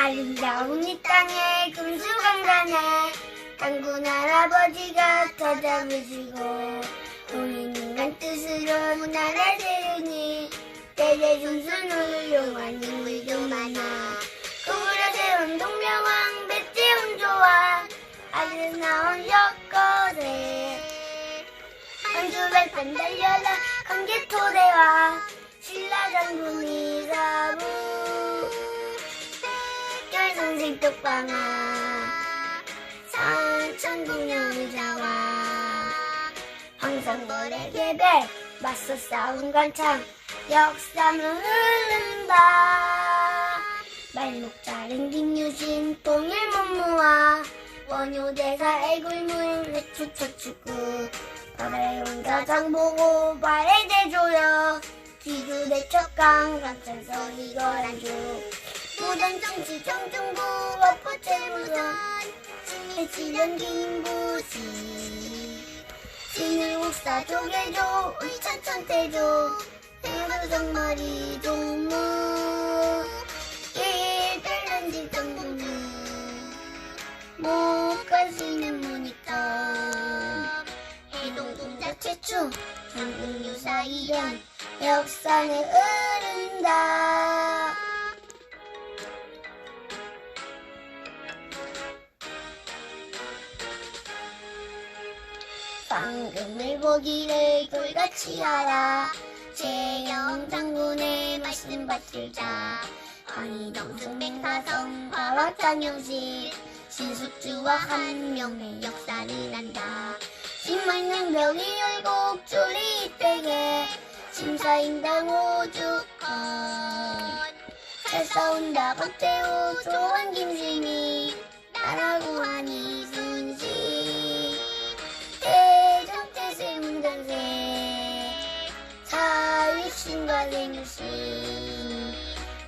아름다운 이 땅에 금수강산에 강군 할아버지가 터잡으시고 우리 인간 뜻으로 문화를 세우니 때에 준순을 용한 인물도 많아 구부려 세운 동명왕 배태운 조와 나온 여거세 한주발판 달려라 관계토대와 신라장군이 사부 결선생 똑방아. 산천궁녀 자와. 황산벌의 개별 맞서 싸운 관창 역사는 흐른다. 말목 자른 김유신 통일 문무와 원효대사 애굴물 외추처축구 바다에 온 가장 보고 발에 대줘요 기두대 척강 감찰서 이거란 주 정치 정중부 엎어채무선. 해치련 김부시. 진일국사 조개조 의천천태조. 행로정머리 종무. 일별런지 정부무 못가시는 문이터. 해동동자 최초 전국유사 이련 역사는 흐 방금을 보기를 돌같이 하라. 재영 장군의 말씀 받들자. 황희정승 맹사성 과학장영식. 신숙주와 한명의 역사를 한다. 신만년 병이 열곡 줄이 떼게. 심사인당 오죽헌 잘 싸운다 박태호 조한 김심이 사육신과 생유신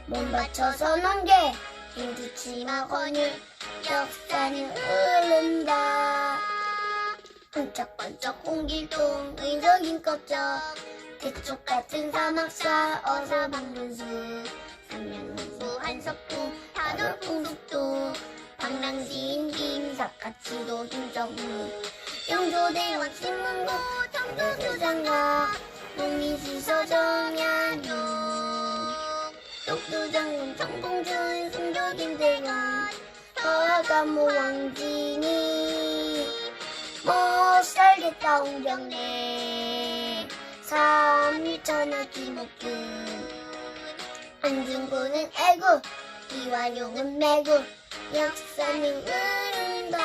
몸 바쳐서 넘게 힘주치마 권율 역사는 흐른다. 반짝반짝 홍길동 의적인 껍적. 대쪽 같은 사막사 어서 방문수 삼명수 한석구 다돌풍 숙도. 방랑시인 김사카치도 김정우 영조대왕 신문고 장군 순교 김대관 허가모 왕진이? 못 살겠다 옹경래. 삼일천하 김옥균 안중구는 애국 이완용은 매국 역사는 흐른다.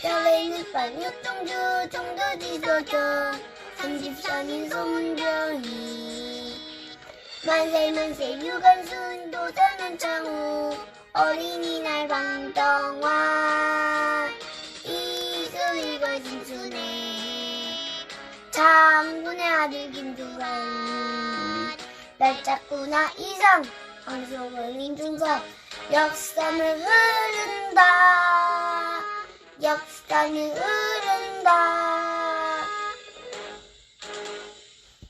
별에는 반육동주 정도지서죠 삼십산인 손병이 만세만세 유관순 도전은 창후 어린이날 방정화 이수일과 진순에 장군의 아들 김두한 날짝구나 이상. 황소걸 임중석 역사는 흐른다. 역사는 흐른다